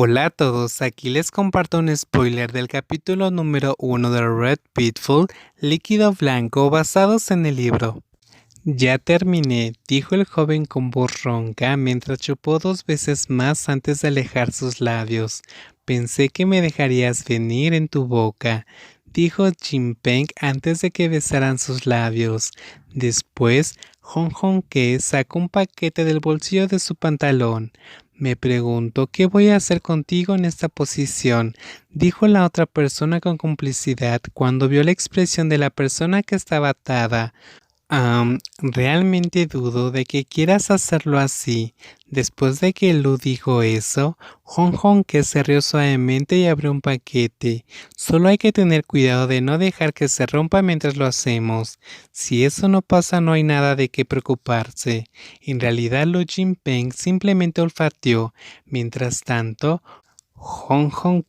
Hola a todos, aquí les comparto un spoiler del capítulo número 1 de Red Pitfall, Líquido Blanco, basados en el libro. Ya terminé, dijo el joven con voz ronca mientras chupó dos veces más antes de alejar sus labios. Pensé que me dejarías venir en tu boca, dijo Jim Peng antes de que besaran sus labios. Después, Hong Hong Ke sacó un paquete del bolsillo de su pantalón. Me pregunto qué voy a hacer contigo en esta posición, dijo la otra persona con complicidad cuando vio la expresión de la persona que estaba atada realmente dudo de que quieras hacerlo así. Después de que Lu dijo eso, Hong Hong que se rió suavemente y abrió un paquete. Solo hay que tener cuidado de no dejar que se rompa mientras lo hacemos. Si eso no pasa no hay nada de qué preocuparse. En realidad Lu Jinpeng simplemente olfateó. Mientras tanto, Hong Hong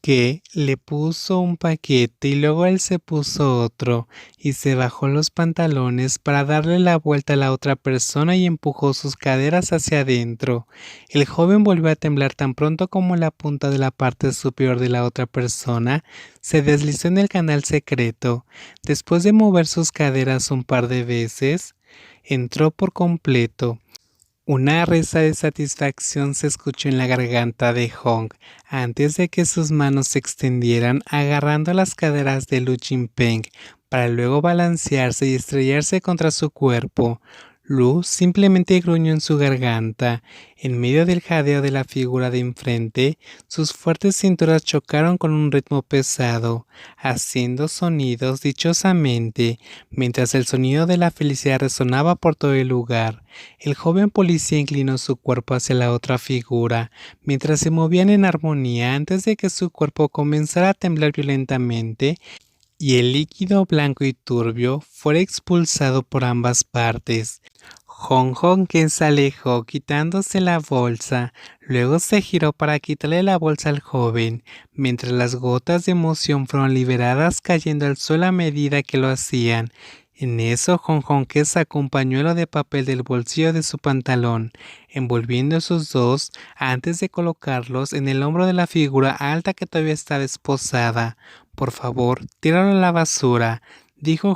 le puso un paquete y luego él se puso otro y se bajó los pantalones para darle la vuelta a la otra persona y empujó sus caderas hacia adentro. El joven volvió a temblar tan pronto como la punta de la parte superior de la otra persona se deslizó en el canal secreto. Después de mover sus caderas un par de veces, entró por completo. Una risa de satisfacción se escuchó en la garganta de Hong antes de que sus manos se extendieran agarrando las caderas de Lu Jinpeng para luego balancearse y estrellarse contra su cuerpo. Lu simplemente gruñó en su garganta. En medio del jadeo de la figura de enfrente, sus fuertes cinturas chocaron con un ritmo pesado, haciendo sonidos dichosamente, mientras el sonido de la felicidad resonaba por todo el lugar. El joven policía inclinó su cuerpo hacia la otra figura, mientras se movían en armonía antes de que su cuerpo comenzara a temblar violentamente y el líquido blanco y turbio fuera expulsado por ambas partes. Hong Hong Ken se alejó quitándose la bolsa, luego se giró para quitarle la bolsa al joven, mientras las gotas de emoción fueron liberadas cayendo al suelo a medida que lo hacían. En eso, Hong Hong sacó un pañuelo de papel del bolsillo de su pantalón, envolviendo esos dos antes de colocarlos en el hombro de la figura alta que todavía estaba esposada. Por favor, tíralo a la basura, dijo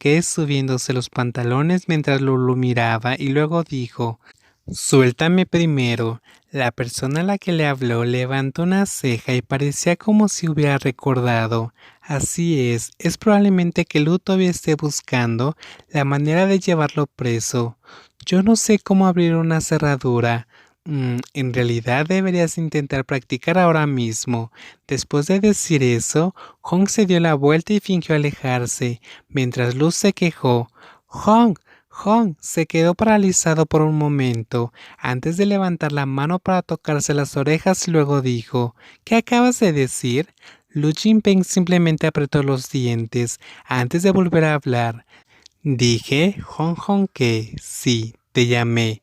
que subiéndose los pantalones mientras lo miraba y luego dijo Suéltame primero. La persona a la que le habló levantó una ceja y parecía como si hubiera recordado. Así es, es probablemente que Lu todavía esté buscando la manera de llevarlo preso. Yo no sé cómo abrir una cerradura. Mm, en realidad deberías intentar practicar ahora mismo. Después de decir eso, Hong se dio la vuelta y fingió alejarse, mientras Luz se quejó. Hong, Hong se quedó paralizado por un momento, antes de levantar la mano para tocarse las orejas, luego dijo, ¿Qué acabas de decir? Lu Jinpeng simplemente apretó los dientes antes de volver a hablar. Dije, Hong Hong que sí, te llamé.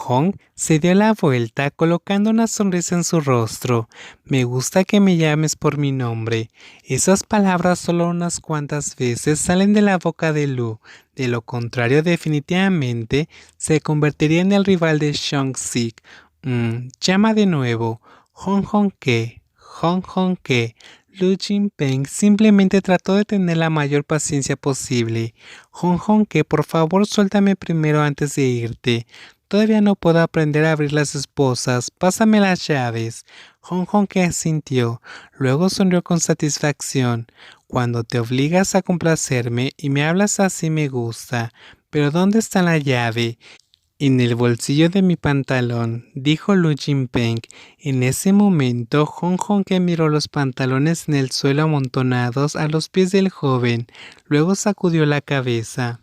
Hong se dio la vuelta colocando una sonrisa en su rostro. Me gusta que me llames por mi nombre. Esas palabras solo unas cuantas veces salen de la boca de Lu. De lo contrario, definitivamente se convertiría en el rival de Shang Sik. Mm, llama de nuevo. Hong Hong que. Hong Hong que. Lu Jinpeng simplemente trató de tener la mayor paciencia posible. Hong Hong que por favor suéltame primero antes de irte. Todavía no puedo aprender a abrir las esposas. Pásame las llaves. Hong Hong que asintió. Luego sonrió con satisfacción. Cuando te obligas a complacerme y me hablas así me gusta. Pero ¿dónde está la llave? En el bolsillo de mi pantalón, dijo Lu Jinpeng. En ese momento, Hong Hong que miró los pantalones en el suelo amontonados a los pies del joven. Luego sacudió la cabeza.